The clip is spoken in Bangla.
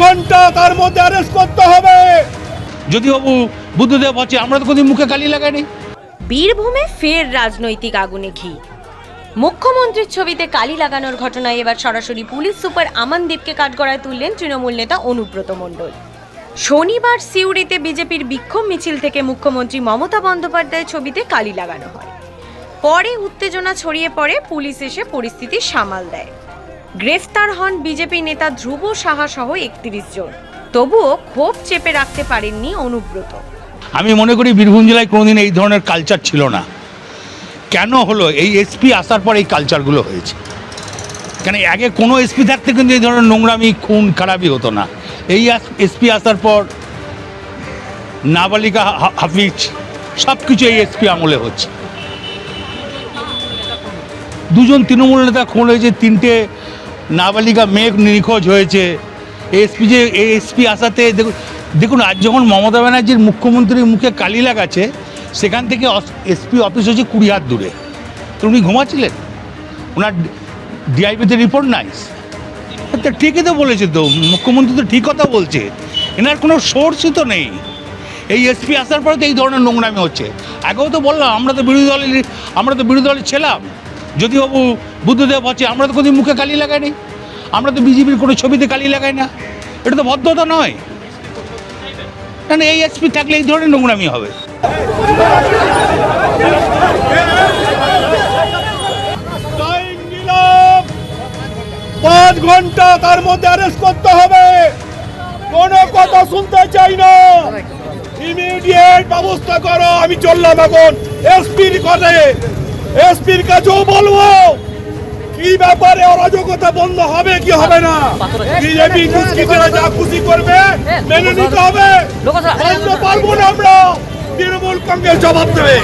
ঘণ্টা তার মধ্যে অ্যারেস্ট করতে হবে। যদি বাবু বুদ্ধদেব হচ্ছে আমরা তো কোনোদিন মুখে কালি লাগাইনি। বীরভূমে ফের রাজনৈতিক আগুনে ঘি। মুখ্যমন্ত্রীর ছবিতে কালি লাগানোর ঘটনায় এবার সরাসরি পুলিশ সুপার আমানদীপকে কাঠগড়ায় তুললেন তৃণমূল নেতা অনুব্রত মণ্ডল। শনিবার সিউড়িতে বিজেপির বিক্ষোভ মিছিল থেকে মুখ্যমন্ত্রী মমতা বন্দ্যোপাধ্যায়ের ছবিতে কালি লাগানো হয়। পরে উত্তেজনা ছড়িয়ে পড়ে পুলিশ এসে পরিস্থিতি সামাল দেয়। গ্রেফতার হন বিজেপি নেতা ধ্রুব সাহা সহ একত্রিশ জন। তবুও ক্ষোভ চেপে রাখতে পারেননি অনুব্রত। আমি মনে করি বীরভূম জেলায় কোনোদিন এই ধরনের কালচার ছিল না। কেন হলো? এই এসপি আসার পর এই কালচারগুলো হয়েছে। কেন আগে কোনো এসপি থাকতে কিন্তু এই ধরনের নোংরামি, খুন, খারাপই হতো না। এই এসপি আসার পর নাবালিকা হাফিজ সব কিছু এই এসপি আমলে হচ্ছে। দুজন তৃণমূল নেতা খুন হয়েছে, তিনটে নাবালিকা মেয়ে নিখোঁজ হয়েছে। এসপি যে, এসপি আসাতে দেখুন দেখুন, আজ যখন মমতা ব্যানার্জির মুখ্যমন্ত্রীর মুখে কালি লাগাচ্ছে, সেখান থেকে এসপি অফিস হচ্ছে কুড়ি হাত দূরে। তো উনি ঘুমাচ্ছিলেন? ওনার ডিআইপিতে রিপোর্ট নাই? তা ঠিকই তো বলেছে তো, মুখ্যমন্ত্রী তো ঠিক কথা বলছে। এনার কোনো সোর্সই তো নেই। এই এসপি আসার পরে তো এই ধরনের নোংরামি হচ্ছে। আগেও তো বললাম, আমরা তো বিরোধী দলের, আমরা তো বিরোধী দলে ছিলাম। যদি বাবু বুদ্ধদেব হচ্ছে আমরা তো কোনোদিন মুখে কালি লাগাইনি। আমরা তো বিজেপির কোনো ছবিতে কালি লাগাই না। এটা তো ভদ্রতা নয়। না এই এসপি থাকলে এই ধরনের নোংরামি হবে। পাঁচ ঘণ্টা তার মধ্যে অ্যারেস্ট করতে হবে। কোনো কথা শুনতে চাই না। ইমিডিয়েট ব্যবস্থা করো, আমি চললাম এখন। এসপির কাছে এসপির কাছেও বলব কি ব্যাপারে অরাজকতা বন্ধ হবে কি হবে না? বিজেপি দুষ্কৃতীরা যা খুশি করবে মেনে নিতে হবে। পারব না আমরা তৃণমূল কংগ্রেস জবাব দেবে।